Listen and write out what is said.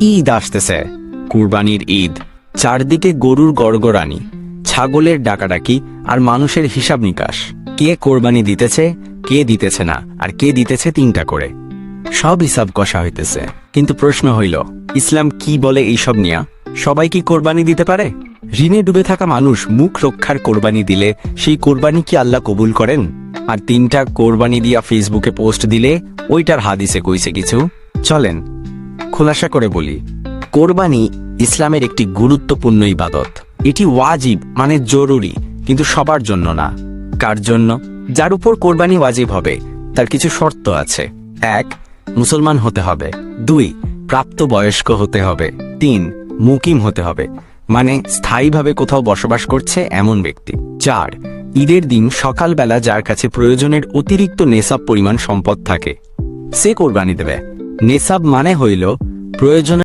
ঈদ আসতেছে। কুরবানির ঈদ, চারদিকে গরুর গড়গড়ানি, ছাগলের ডাকাডাকি আর মানুষের হিসাব নিকাশ। কে কোরবানি দিতেছে, কে দিতেছে না, আর কে দিতেছে তিনটা করে। সব হিসাব কষা হইতেছে। কিন্তু প্রশ্ন হইল, ইসলাম কি বলে এইসব নিয়া? সবাই কি কোরবানি দিতে পারে? ঋণে ডুবে থাকা মানুষ মুখ রক্ষার কোরবানি দিলে সেই কোরবানি কি আল্লাহ কবুল করেন? আর তিনটা কোরবানি দিয়া ফেসবুকে পোস্ট দিলে ওইটার হাদিসে কইছে কিছু? চলেন খোলাসা করে বলি, কোরবানি ইসলামের একটি গুরুত্বপূর্ণ ইবাদত। এটি ওয়াজিব মানে জরুরি, কিন্তু সবার জন্য না। কার জন্য? যার উপর কোরবানি ওয়াজিব হবে, তার কিছু শর্ত আছে। এক, মুসলমান হতে হবে। দুই প্রাপ্ত বয়স্ক হতে হবে। তিন, মুকিম হতে হবে। মানে স্থায়ীভাবে কোথাও বসবাস করছে এমন ব্যক্তি। চার, ঈদের দিন সকালবেলা যার কাছে প্রয়োজনের অতিরিক্ত নেশাব পরিমাণ সম্পদ থাকে, সে কোরবানি দেবে। নেশাব মানে হইল প্রয়োজনে